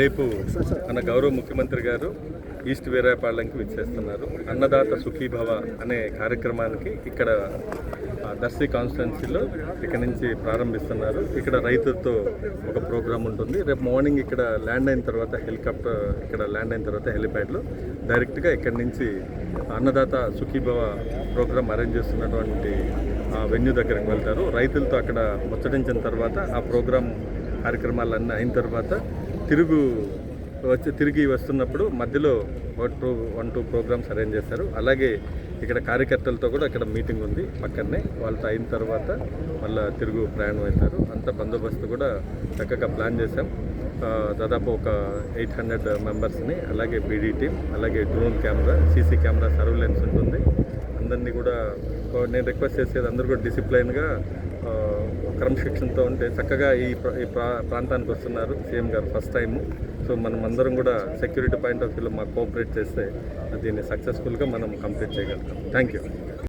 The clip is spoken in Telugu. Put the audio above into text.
రేపు మన గౌరవ ముఖ్యమంత్రి గారు ఈస్ట్ వీరాయపాలెంకి విచ్చేస్తున్నారు. అన్నదాత సుఖీభవ అనే కార్యక్రమానికి ఇక్కడ దర్శి కాన్స్టిట్యున్సీలో ఇక్కడ నుంచి ప్రారంభిస్తున్నారు. ఇక్కడ రైతులతో ఒక ప్రోగ్రామ్ ఉంటుంది. రేపు మార్నింగ్ ఇక్కడ ల్యాండ్ అయిన తర్వాత హెలికాప్టర్ ఇక్కడ ల్యాండ్ అయిన తర్వాత హెలిప్యాడ్లో డైరెక్ట్గా ఇక్కడ నుంచి అన్నదాత సుఖీభవ ప్రోగ్రామ్ అరేంజ్ చేస్తున్నటువంటి ఆ వెన్యూ దగ్గరికి వెళ్తారు. రైతులతో అక్కడ ముచ్చటించిన తర్వాత ఆ ప్రోగ్రామ్ కార్యక్రమాలన్నీ అయిన తర్వాత తిరుగు వచ్చి తిరిగి వస్తున్నప్పుడు మధ్యలో one two one two programmes arrange చేశారు. అలాగే ఇక్కడ కార్యకర్తలతో కూడా ఇక్కడ మీటింగ్ ఉంది పక్కనే. వాళ్ళతో అయిన తర్వాత మళ్ళీ తిరుగు ప్రయాణం అవుతారు. అంత బందోబస్తు కూడా చక్కగా ప్లాన్ చేశాం. దాదాపు ఒక ఎయిట్ హండ్రెడ్ మెంబర్స్ని అలాగే బీడీ టీం అలాగే drone camera CC camera surveillance ఉంటుంది. అందరినీ కూడా నేను రిక్వెస్ట్ చేసేది అందరూ కూడా డిసిప్లైన్గా క్రమశిక్షణతో ఉంటే చక్కగా ఈ ఈ ప్రా- ప్రాంతానికి వస్తున్నారు సీఎం గారు ఫస్ట్ టైం సో మనం అందరం కూడా సెక్యూరిటీ పాయింట్ ఆఫ్ వ్యూలో మాకు కోఆపరేట్ చేస్తే దీన్ని సక్సెస్ఫుల్గా మనం కంప్లీట్ చేయగలుగుతాం. Thank you